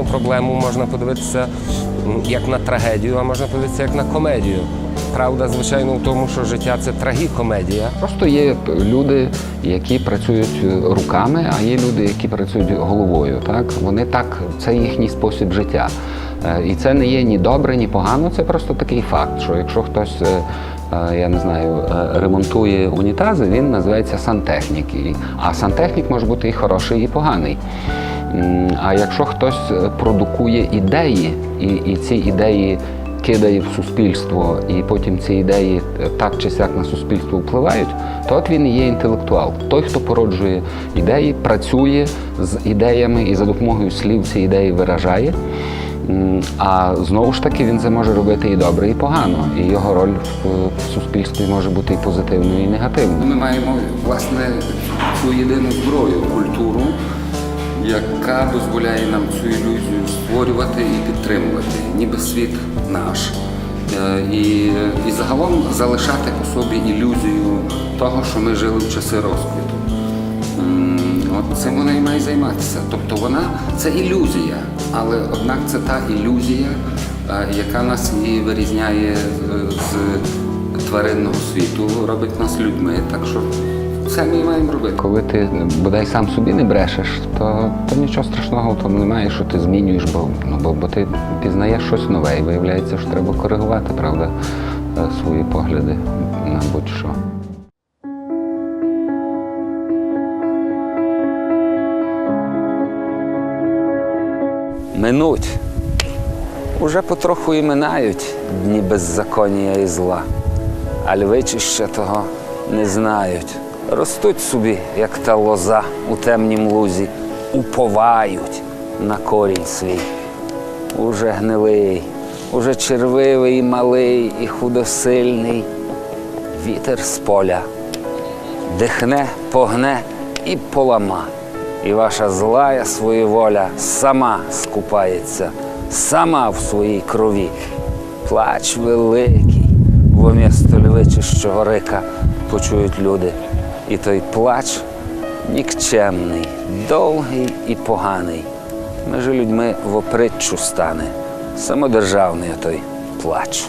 проблему можна подивитися як на трагедію, а можна подивитися як на комедію. Правда, звичайно, в тому, що життя це трагікомедія. Просто є люди, які працюють руками, а є люди, які працюють головою. Так вони так, це їхній спосіб життя. Е, І це не є ні добре, ні погано. Це просто такий факт, що якщо хтось. е, е, Я не знаю, ремонтує унітази, він називається сантехнік. А сантехнік може бути і хороший, і поганий. А якщо хтось е, продукує ідеї, і, і ці ідеї кидає в суспільство, і потім ці ідеї е, так чи сяк на суспільство впливають, то от він і є інтелектуал. Той, хто породжує ідеї, працює з ідеями і за допомогою слів ці ідеї виражає. А знову ж таки він це може робити і добре, і погано. І його роль в суспільстві може бути і позитивною, і негативною. Ми маємо власне цю єдину зброю культуру, яка дозволяє нам цю ілюзію створювати і підтримувати, ніби світ наш. Е, І, і загалом залишати по собі ілюзію того, що ми жили в часи розквіту. От цим вона і має займатися. Тобто вона це ілюзія, але однак це та ілюзія, е, яка нас і вирізняє е, з тваринного світу, робить нас людьми. Так що це ми маємо робити. Коли ти бодай сам собі не брешеш, то, то нічого страшного в тому немає, що ти змінюєш, бо, ну, бо, бо ти пізнаєш щось нове і виявляється, що треба коригувати, правда, е, свої погляди на будь-що. Минуть. Уже потроху і минають дні беззаконія і зла, а львичі ще того не знають. Ростуть собі, як та лоза у темнім лузі, уповають на корінь свій. Уже гнилий, уже червивий, малий і худосильний. Вітер з поля дихне, погне і полама. І ваша злая своєволя сама скупається, сама в своїй крові. Плач великий, в місто львичищого рика почують люди. І той плач нікчемний, довгий і поганий. Межи людьми в опритчу стане, самодержавний той плач.